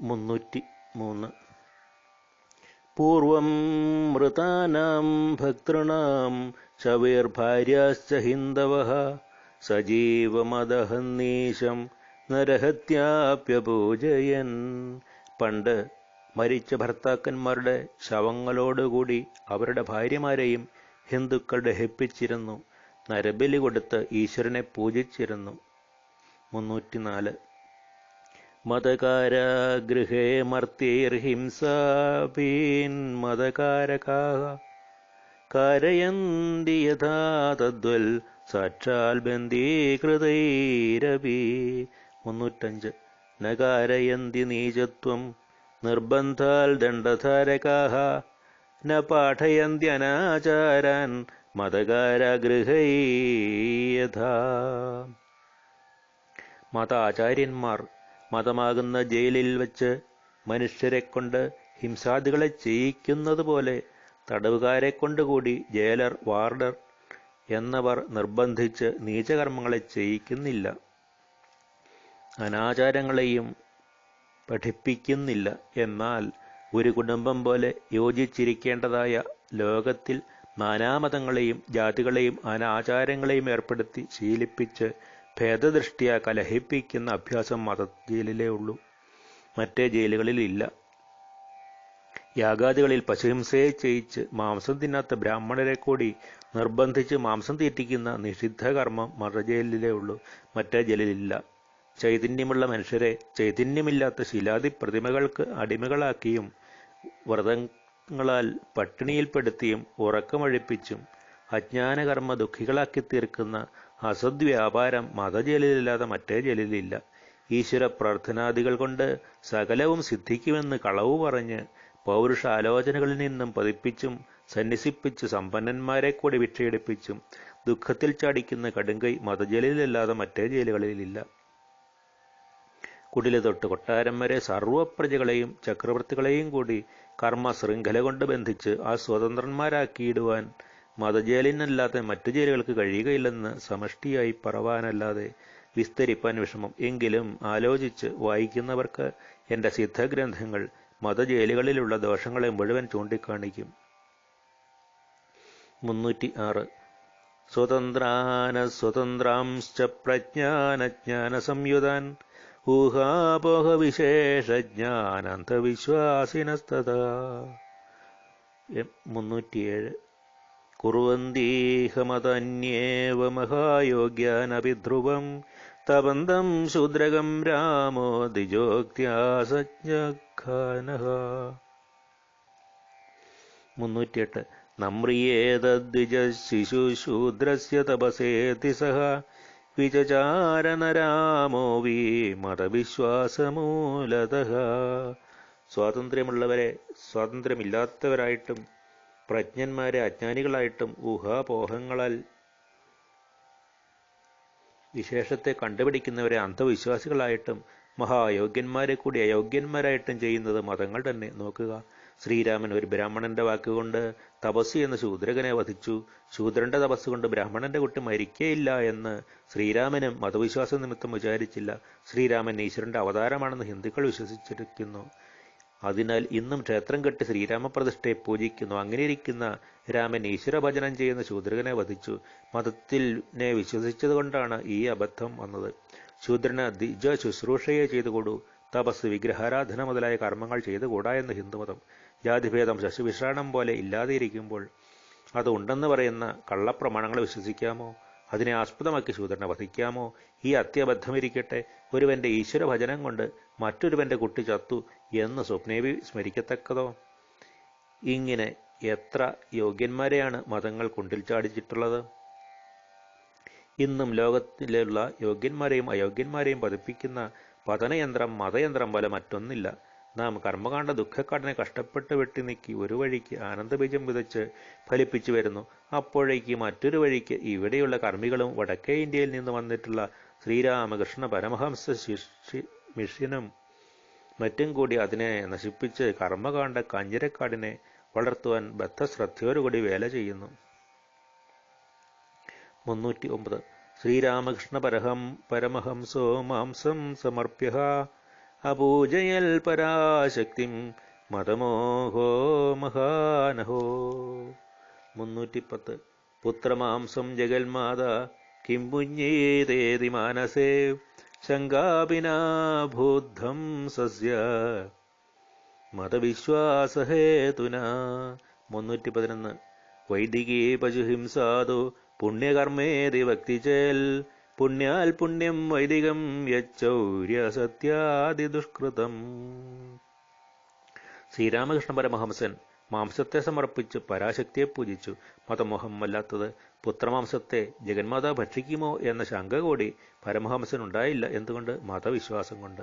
മുന്നൂറ്റി മൂന്ന് പൂർവം മൃതാനാം ഭക്തൃണാം ശവേർഭാര്യാശ്ച ഹിന്ദവ സജീവമദഹന്നീശം നരഹത്യാപ്യപൂജയൻ. പണ്ട് മരിച്ച ഭർത്താക്കന്മാരുടെ ശവങ്ങളോടുകൂടി അവരുടെ ഭാര്യമാരെയും ഹിന്ദുക്കൾ ദഹിപ്പിച്ചിരുന്നു നരബലി കൊടുത്ത് ഈശ്വരനെ പൂജിച്ചിരുന്നു. മുന്നൂറ്റിനാല്. മതകാരാഗൃഹേ മർത്തേർഹിംസാപീൻ മതകാരകാഹ. കരയന്തി യഥാ തദ്വൽ സാക്ഷാൽ ബന്ധീകൃതൈരപി മുന്നൂറ്റഞ്ച്. നകാരയന്തി നീചത്വം നിർബന്ധാൽ ദണ്ഡധാരകാഹ. ന പാഠയന്തി അനാചാരാൻ മതകാരാഗൃഹൈയഥാ മതാചാര്യന്മാർ മതമാകുന്ന ജയിലിൽ വച്ച് മനുഷ്യരെ കൊണ്ട് ഹിംസാദികളെ ചെയ്യിക്കുന്നത് പോലെ തടവുകാരെ കൊണ്ടുകൂടി ജയിലർ വാർഡർ എന്നവർ നിർബന്ധിച്ച് നീചകർമ്മങ്ങളെ ചെയ്യിക്കുന്നില്ല. അനാചാരങ്ങളെയും പഠിപ്പിക്കുന്നില്ല. എന്നാൽ ഒരു കുടുംബം പോലെ യോജിച്ചിരിക്കേണ്ടതായ ലോകത്തിൽ നാനാമതങ്ങളെയും ജാതികളെയും അനാചാരങ്ങളെയും ഏർപ്പെടുത്തി ശീലിപ്പിച്ച് ഭേദദൃഷ്ടിയ കലഹിപ്പിക്കുന്ന അഭ്യാസം മത ജയിലിലേ ഉള്ളൂ. മറ്റേ ജയിലുകളിൽ ഇല്ല. യാഗാദികളിൽ പശുഹിംസയെ ചെയ്യിച്ച് മാംസം തിന്നാത്ത ബ്രാഹ്മണരെ കൂടി നിർബന്ധിച്ച് മാംസം തീറ്റിക്കുന്ന നിഷിദ്ധ കർമ്മം മതജയിലിലേ ഉള്ളൂ. മറ്റേ ജയിലിലില്ല ചൈതന്യമുള്ള മനുഷ്യരെ ചൈതന്യമില്ലാത്ത ശിലാദി പ്രതിമകൾക്ക് അടിമകളാക്കിയും വ്രതങ്ങളാൽ പട്ടിണിയിൽപ്പെടുത്തിയും ഉറക്കമഴിപ്പിച്ചും അജ്ഞാനകർമ്മ ദുഃഖികളാക്കി തീർക്കുന്ന അസദ്വ്യാപാരം മതജലിലില്ലാതെ മറ്റേ ജലിലില്ല. ഈശ്വര പ്രാർത്ഥനാദികൾ കൊണ്ട് സകലവും സിദ്ധിക്കുമെന്ന് കളവ് പറഞ്ഞ് പൗരുഷ ആലോചനകളിൽ നിന്നും പതിപ്പിച്ചും സന്യസിപ്പിച്ച് സമ്പന്നന്മാരെ കൂടി ഭിക്ഷയെടുപ്പിച്ചും ദുഃഖത്തിൽ ചാടിക്കുന്ന കടുങ്കൈ മതജലിലല്ലാതെ മറ്റേ ജയിലുകളിലില്ല. കുടിൽ തൊട്ട് കൊട്ടാരം വരെ സർവപ്രജകളെയും ചക്രവർത്തികളെയും കൂടി കർമ്മ ശൃംഖല കൊണ്ട് ബന്ധിച്ച് ആ സ്വതന്ത്രന്മാരാക്കിയിടുവാൻ മതജയിലിനല്ലാതെ മറ്റു ജയിലുകൾക്ക് കഴിയുകയില്ലെന്ന് സമഷ്ടിയായി പറവാനല്ലാതെ വിസ്തരിപ്പാൻ വിഷമം. എങ്കിലും ആലോചിച്ച് വായിക്കുന്നവർക്ക് എന്റെ സിദ്ധഗ്രന്ഥങ്ങൾ മതജയിലുകളിലുള്ള ദോഷങ്ങളെ മുഴുവൻ ചൂണ്ടിക്കാണിക്കും. മുന്നൂറ്റി ആറ് സ്വതന്ത്രാന സ്വതന്ത്രാംശ്ച പ്രജ്ഞാനജ്ഞാന സംയുതാൻ ഊഹാപോഹ ഊഹാപോഹവിശേഷജ്ഞാനന്തവിശ്വാസിനസ്തഥാ മുന്നൂറ്റിയേഴ്. കുറുവന്തീഹമതന്യേവ മഹായോഗ്യാനഭിധ്രുവം തപന്തം ശൂദ്രകം രാമോ ദ്വിജോക്ത്യാസജ്ഞാനഃ മുന്നൂറ്റിയെട്ട്. നമ്രിയേതദ്വിജ ശിശുശൂദ്രസ്യ തപസേതി സഹ. വിചചാരനരാമോ വി മതവിശ്വാസമൂലത സ്വാതന്ത്ര്യമുള്ളവരെ സ്വാതന്ത്ര്യമില്ലാത്തവരായിട്ടും പ്രജ്ഞന്മാരെ അജ്ഞാനികളായിട്ടും ഊഹാപോഹങ്ങളാൽ വിശേഷത്തെ കണ്ടുപിടിക്കുന്നവരെ അന്ധവിശ്വാസികളായിട്ടും മഹായോഗ്യന്മാരെ കൂടി അയോഗ്യന്മാരായിട്ടും ചെയ്യുന്നത് മതങ്ങൾ തന്നെ. നോക്കുക. ശ്രീരാമൻ ഒരു ബ്രാഹ്മണന്റെ വാക്കുകൊണ്ട് തപസ് എന്ന ശൂദ്രകനെ വധിച്ചു. ശൂദ്രന്റെ തപസ് കൊണ്ട് ബ്രാഹ്മണന്റെ കുട്ടി മരിക്കേയില്ല എന്ന് ശ്രീരാമനും മതവിശ്വാസ നിമിത്തം വിചാരിച്ചില്ല. ശ്രീരാമൻ ഈശ്വരന്റെ അവതാരമാണെന്ന് ഹിന്ദുക്കൾ വിശ്വസിച്ചിരിക്കുന്നു. അതിനാൽ ഇന്നും ക്ഷേത്രം കെട്ടി ശ്രീരാമപ്രതിഷ്ഠയെ പൂജിക്കുന്നു. അങ്ങനെയിരിക്കുന്ന രാമൻ ഈശ്വരഭജനം ചെയ്യുന്ന ശൂദ്രകനെ വധിച്ചു. മതത്തിനെ വിശ്വസിച്ചതുകൊണ്ടാണ് ഈ അബദ്ധം വന്നത്. ശൂദ്രന് ദ്വിജ ശുശ്രൂഷയെ ചെയ്തുകൊടു. തപസ് വിഗ്രഹാരാധന മുതലായ കർമ്മങ്ങൾ ചെയ്തുകൂടാ എന്ന് ഹിന്ദുമതം. ജാതിഭേദം ശശിവിശ്രാണം പോലെ ഇല്ലാതെയിരിക്കുമ്പോൾ അത് ഉണ്ടെന്ന് പറയുന്ന കള്ളപ്രമാണങ്ങളെ വിശ്വസിക്കാമോ? അതിനെ ആസ്പദമാക്കി ശൂദ്രനെ വധിക്കാമോ? ഈ അത്യബദ്ധമിരിക്കട്ടെ. ഒരുവന്റെ ഈശ്വര ഭജനം കൊണ്ട് മറ്റൊരുവന്റെ കുട്ടി ചത്തു എന്ന് സ്വപ്നേവി സ്മരിക്കത്തക്കതോ? ഇങ്ങനെ എത്ര യോഗ്യന്മാരെയാണ് മതങ്ങൾ കുണ്ടിൽ ചാടിച്ചിട്ടുള്ളത്? ഇന്നും ലോകത്തിലുള്ള യോഗ്യന്മാരെയും അയോഗ്യന്മാരെയും പതിപ്പിക്കുന്ന പതനയന്ത്രം മതയന്ത്രം പോലെ മറ്റൊന്നില്ല. നാം കർമ്മകാണ്ഡ ദുഃഖക്കാടിനെ കഷ്ടപ്പെട്ട് വെട്ടി നീക്കി ഒരു വഴിക്ക് ആനന്ദബീജം വിതച്ച് ഫലിപ്പിച്ചു വരുന്നു. അപ്പോഴേക്ക് മറ്റൊരു വഴിക്ക് ഇവിടെയുള്ള കർമ്മികളും വടക്കേ ഇന്ത്യയിൽ നിന്ന് വന്നിട്ടുള്ള ശ്രീരാമകൃഷ്ണ പരമഹംസ ശിഷ്യ മിഷ്യനും മറ്റും കൂടി അതിനെ നശിപ്പിച്ച് കർമ്മകാണ്ട കഞ്ഞിരക്കാടിനെ വളർത്തുവാൻ ബദ്ധശ്രദ്ധയോടുകൂടി വേല ചെയ്യുന്നു. മുന്നൂറ്റി ഒമ്പത് ശ്രീരാമകൃഷ്ണ പരഹം പരമഹംസോ മാംസം സമർപ്യ അപൂജയൽ പരാശക്തിം മതമോഹോ മഹാനഹോ. മുന്നൂറ്റിപ്പത്ത്. പുത്രമാംസം ജഗന്മാത കിംപുഞ്ഞേതേതി മാനസേ ശങ്കാപിനാഭൂദ്ധം സസ്യ. മതവിശ്വാസഹേതുന. മുന്നൂറ്റി പതിനൊന്ന് വൈദികീ പശുഹിംസാദോ പുണ്യകർമ്മേതി ഭക്തിചേൽ പുണ്യാൽ പുണ്യം വൈദികം യച്ചൗര്യ സത്യാദി ദുഷ്കൃതം. ശ്രീരാമകൃഷ്ണ പരമഹംസൻ മാംസത്തെ സമർപ്പിച്ച് പരാശക്തിയെ പൂജിച്ചു. മതമോഹം വല്ലാത്തത് പുത്രമാംസത്തെ ജഗന്മാതാ ഭക്ഷിക്കുമോ എന്ന ശങ്ക കൂടി പരമഹംസനുണ്ടായില്ല എന്തുകൊണ്ട്? മതവിശ്വാസം കൊണ്ട്.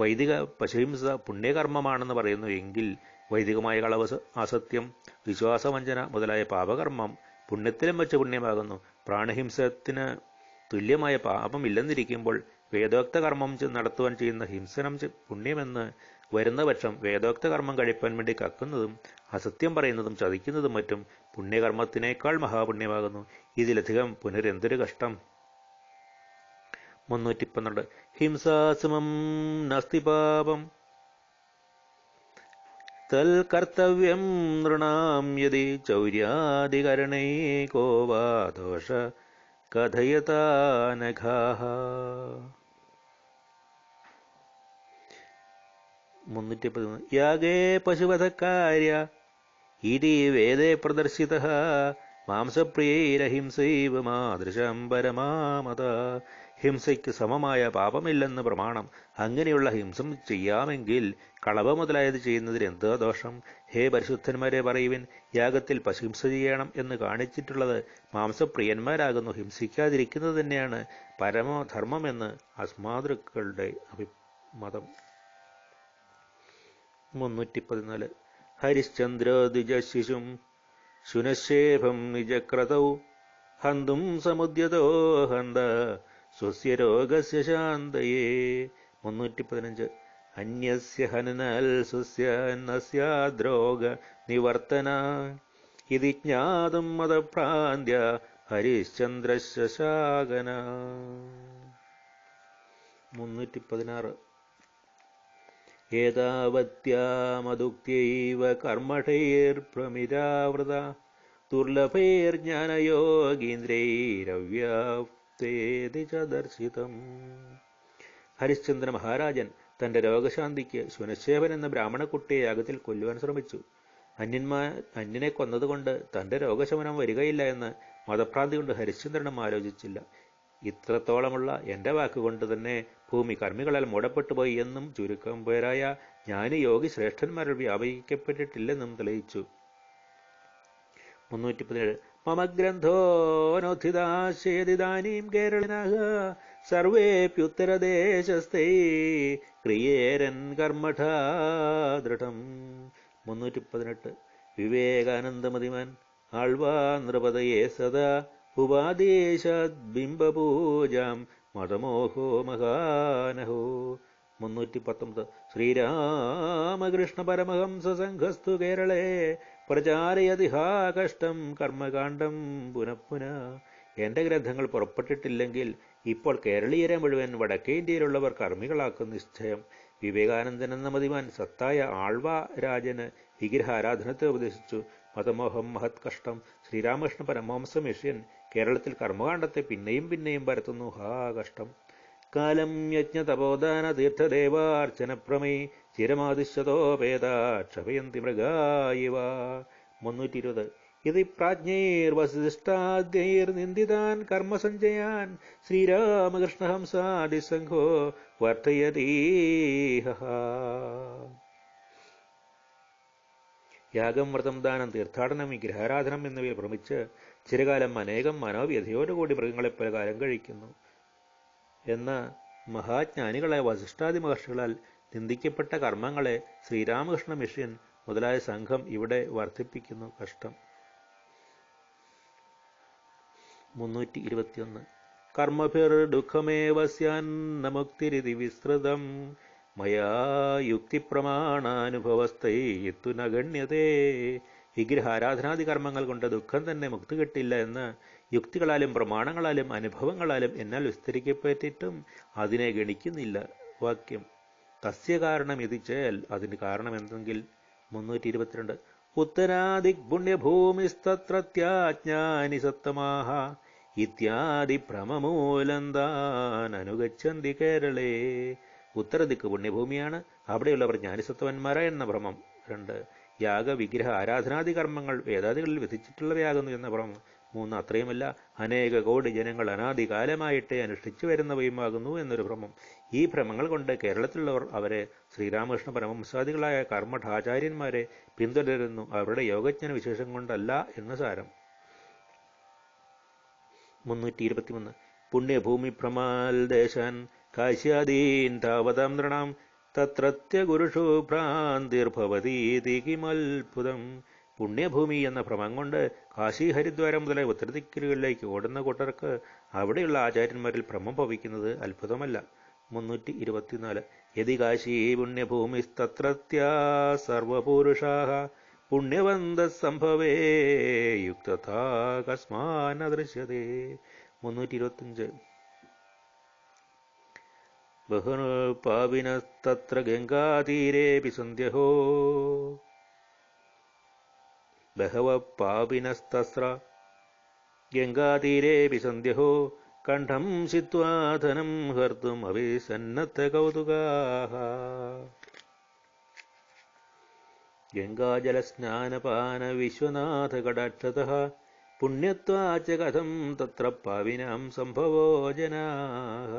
വൈദിക പശുഹിംസ പുണ്യകർമ്മമാണെന്ന് പറയുന്നു എങ്കിൽ വൈദികമായ കളവ് അസത്യം വിശ്വാസവഞ്ചന മുതലായ പാപകർമ്മം പുണ്യത്തിലും വെച്ച് പുണ്യമാകുന്നു. പ്രാണഹിംസത്തിന് തുല്യമായ പാപമില്ലെന്നിരിക്കുമ്പോൾ വേദോക്ത കർമ്മം നടത്തുവാൻ ചെയ്യുന്ന ഹിംസനം പുണ്യമെന്ന് വരുന്ന പക്ഷം വേദോക്ത കർമ്മം കഴിപ്പാൻ വേണ്ടി കക്കുന്നതും അസത്യം പറയുന്നതും ചതിക്കുന്നതും മറ്റും പുണ്യകർമ്മത്തിനേക്കാൾ മഹാപുണ്യമാകുന്നു. ഇതിലധികം പുനരെന്തൊരു കഷ്ടം? മുന്നൂറ്റി പന്ത്രണ്ട് ഹിംസാസമം നാസ്തി പാപം. തൽ കർത്തവ്യം നൃണാം യതി ചൗര്യാധികരണേ കോ വാ ദോഷ കഥയതാനഘാഹ. മുന്നൂറ്റി പതിമൂന്ന് യാഗേ പശുവധക്കാര്യ. ഇതി വേദേ പ്രദർശിത. മാംസപ്രിയൈരഹിംസൈവ മാതൃശം പരമാമത ഹിംസയ്ക്ക് സമമായ പാപമില്ലെന്ന് പ്രമാണം. അങ്ങനെയുള്ള ഹിംസം ചെയ്യാമെങ്കിൽ കളവ മുതലായത് ചെയ്യുന്നതിൽ എന്താ ദോഷം? ഹേ പരിശുദ്ധന്മാരെ പറയുവിൻ യാഗത്തിൽ പശുഹിംസ ചെയ്യണം എന്ന് കാണിച്ചിട്ടുള്ളത് മാംസപ്രിയന്മാരാകുന്നു. ഹിംസിക്കാതിരിക്കുന്നത് തന്നെയാണ് പരമധർമ്മമെന്ന് അസ്മാതൃക്കളുടെ അഭിമതം. മുന്നൂറ്റി പതിനാല് ഹരിശ്ചന്ദ്ര ദ്വിജശിശും ശുനശേഭം നിജക്രതൗ ഹന്തും സമുദ്യതോ ഹന്ത സ്വസ്യ രോഗസ്യ ശാന്തയേ. മുന്നൂറ്റി പതിനഞ്ച് അന്യസ്യ ഹനനാൽ സ്വസ്യ നസ്യാദ്രോഗ നിവർത്തന. ഇതി ജ്ഞാതം മതഭ്രാന്ത്യ ഹരിശ്ചന്ദ്രശാകന മുന്നൂറ്റി പതിനാറ് ഏതാവത്യാമദുക്ത്യൈവ കർമ്മഠൈർഭ്രമിരാവൃത ദുർലഭൈർജ്ഞാനയോഗീന്ദ്രൈരവ്യാപ്തേതി ച ദർശിതം ഹരിശ്ചന്ദ്ര മഹാരാജൻ തന്റെ രോഗശാന്തിക്ക് ശുനശേവൻ എന്ന ബ്രാഹ്മണക്കുട്ടിയെ യാഗത്തിൽ കൊല്ലുവാൻ ശ്രമിച്ചു. അന്യന്മാ അന്യനെ കൊന്നതുകൊണ്ട് തന്റെ രോഗശമനം വരികയില്ല എന്ന് മതഭ്രാന്തി കൊണ്ട് ഹരിശ്ചന്ദ്രനും ആലോചിച്ചില്ല. ഇത്രത്തോളമുള്ള എന്റെ വാക്കുകൊണ്ട് തന്നെ ഭൂമി കർമ്മികളാൽ മൂടപ്പെട്ടു പോയി എന്നും ചുരുക്കം പേരായ ജ്ഞാനി യോഗി ശ്രേഷ്ഠന്മാരിൽ വ്യാപിക്കപ്പെട്ടിട്ടില്ലെന്നും തെളിയിച്ചു. മുന്നൂറ്റി പതിനേഴ് മമ ഗ്രന്ഥോനോദ്ധിതാശേതിദാനീം കേരളിനഃ സർവേപ്യുത്തരദേശസ്ഥൈ ക്രിയേരൻ കർമ്മഠാ ദൃഢം മുന്നൂറ്റി പതിനെട്ട് വിവേകാനന്ദമതിമാൻ. ആൾവാ നൃപതയെ സദാ ഉപാദേശിംബപൂജാം മതമോഹോ മഹാനഹോ. മുന്നൂറ്റി പത്തൊമ്പത് ശ്രീരാമകൃഷ്ണ പരമഹംസ സംഘസ്തു കേരളേ പ്രചാരയതിഹാ കഷ്ടം കർമ്മകാണ്ഡം പുനഃപുന എന്റെ ഗ്രന്ഥങ്ങൾ പുറപ്പെട്ടിട്ടില്ലെങ്കിൽ ഇപ്പോൾ കേരളീയരെ മുഴുവൻ വടക്കേ ഇന്ത്യയിലുള്ളവർ കർമ്മികളാക്കും നിശ്ചയം. വിവേകാനന്ദൻ എന്ന മതിമാൻ സത്തായ ആൾവ രാജന് വിഗ്രഹാരാധനത്തെ ഉപദേശിച്ചു. മതമോഹം മഹത് കഷ്ടം ശ്രീരാമകൃഷ്ണ പരമഹംസ മിഷ്യൻ കേരളത്തിൽ കർമ്മകാണ്ഡത്തെ പിന്നെയും പിന്നെയും പരത്തുന്നു. ഹാ കഷ്ടം. കാലം യജ്ഞതപോദാന തീർത്ഥദേവാർച്ചന പ്രമേ ചിരമാതിശതോപേത ക്ഷപയന്തി മൃഗായിവ. മുന്നൂറ്റി ഇരുപത് ഇത് പ്രാജ്ഞൈർവസിഷ്ടാദ്യൈർനിന്ദിതാൻ കർമ്മസഞ്ജയാൻ ശ്രീരാമകൃഷ്ണ ഹംസാദിസംഘോ വർദ്ധയതീഹ യാഗം വ്രതം ദാനം തീർത്ഥാടനം വിഗ്രഹാരാധനം എന്നിവയെ ഭ്രമിച്ച് ചിരകാലം അനേകം മനോവ്യഥയോടുകൂടി മൃഗങ്ങളെ പല കാലം കഴിക്കുന്നു. എന്ന മഹാജ്ഞാനികളായ വസിഷ്ഠാദി മഹർഷികളാൽ നിന്ദിക്കപ്പെട്ട കർമ്മങ്ങളെ ശ്രീരാമകൃഷ്ണ മിഷൻ മുതലായ സംഘം ഇവിടെ വർദ്ധിപ്പിക്കുന്നു കഷ്ടം. മുന്നൂറ്റി ഇരുപത്തിയൊന്ന് കർമ്മഭിർ ദുഃഖമേവ സ്യാന്ന മുക്തിരിതി വിസ്തൃതം. മയാ യുക്തിപ്രമാണാനുഭവസ്ഥയിത്തു നഗണ്യതേ. വിഗ്രഹാരാധനാദി കർമ്മങ്ങൾ കൊണ്ട് ദുഃഖം തന്നെ മുക്തി കിട്ടില്ല എന്ന് യുക്തികളാലും പ്രമാണങ്ങളാലും അനുഭവങ്ങളാലും എന്നാൽ വിസ്തരിക്കപ്പെട്ടിട്ടും അതിനെ ഗണിക്കുന്നില്ല. വാക്യം. തസ്യ കാരണം ഇത് ചേൽ അതിന് കാരണം എന്തെങ്കിൽ? മുന്നൂറ്റി ഇരുപത്തിരണ്ട് ഉത്തരാദിഗ്പുണ്യഭൂമിസ്തത്രത്യാജ്ഞാനി സത്തമാഹ ഇത്യാദി ഭ്രമമൂലന്താൻ അനുഗച്ഛന്തി കേരളേ. ഉത്തരദിക്ക് പുണ്യഭൂമിയാണ്. അവിടെയുള്ളവർ ജ്ഞാനിസത്വന്മാരായ എന്ന ഭ്രമം. രണ്ട്. യാഗവിഗ്രഹ ആരാധനാദി കർമ്മങ്ങൾ വേദാദികളിൽ വിധിച്ചിട്ടുള്ളവയാകുന്നു എന്ന ഭ്രമം. മൂന്ന് അത്രയുമല്ല അനേക കോടി ജനങ്ങൾ അനാദികാലമായിട്ടേ അനുഷ്ഠിച്ചു വരുന്നവയുമാകുന്നു എന്നൊരു ഭ്രമം. ഈ ഭ്രമങ്ങൾ കൊണ്ട് കേരളത്തിലുള്ളവർ അവരെ ശ്രീരാമകൃഷ്ണ പരമംസാദികളായ കർമ്മഠാചാര്യന്മാരെ പിന്തുടരുന്നു. അവരുടെ യോഗജ്ഞന വിശേഷം കൊണ്ടല്ല എന്ന് സാരം. മുന്നൂറ്റി ഇരുപത്തിമൂന്ന് പുണ്യഭൂമി പ്രമാൽ ദേശാൻ കാശ്യാദീൻ താവതാം നൃണാം. തത്രത്യ ഗുരുഷു ഭ്രാന്തിർഭവതീതി കിമത്ഭുതം പുണ്യഭൂമി എന്ന ഭ്രമം കൊണ്ട് കാശി ഹരിദ്വാരം മുതലായ ഉത്തരദിക്കലുകളിലേക്ക് ഓടുന്ന കൂട്ടർക്ക് അവിടെയുള്ള ആചാര്യന്മാരിൽ ഭ്രമം ഭവിക്കുന്നത് അത്ഭുതമല്ല. മുന്നൂറ്റി ഇരുപത്തിനാല്. യതി കാശി പുണ്യഭൂമിസ്തത്രത്യാ സർവപുരുഷാ പുണ്യവന്ത സംഭവേ യുക്തഥാ കസ്മാന ദൃശ്യതേ മുന്നൂറ്റി ഇരുപത്തിയഞ്ച്. ഗംഗാതീരേ ഗംഗാതീരേപി സന്ധ്യഹോ. ബഹവ പാപിനസ്തസ്ര. ഗംഗാതീരേപി സന്ധ്യഹോ കണ്ഠം ശിത്വാധനം ഹർത്തും അവിസന്നത്ത കൗതുകാഹ. ഗംഗാജലസ്നാനപാന വിശ്വനാഥ കടാക്ഷത പുണ്യത്വാച്ച കഥം തത്ര പാവിനാം സംഭവോ ജനാഹ.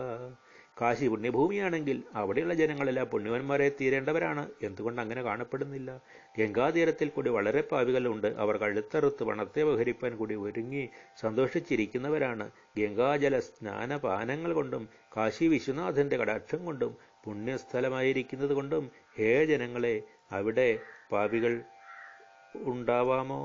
കാശി പുണ്യഭൂമിയാണെങ്കിൽ അവിടെയുള്ള ജനങ്ങളെല്ലാം പുണ്യവന്മാരെ തീരേണ്ടവരാണ്. എന്തുകൊണ്ട് അങ്ങനെ കാണപ്പെടുന്നില്ല? ഗംഗാതീരത്തിൽ കൂടി വളരെ പാവികളുണ്ട് അവർ കഴുത്തറുത്ത് പണത്തെ ഉപഹരിപ്പാൻ കൂടി ഒരുങ്ങി സന്തോഷിച്ചിരിക്കുന്നവരാണ്. ഗംഗാജല സ്നാനപാനങ്ങൾ കൊണ്ടും കാശി വിശ്വനാഥന്റെ കടാക്ഷം കൊണ്ടും പുണ്യസ്ഥലമായിരിക്കുന്നത് കൊണ്ടും ഹേ ജനങ്ങളെ അവിടെ പാവികൾ ഉണ്ടാവാമോ?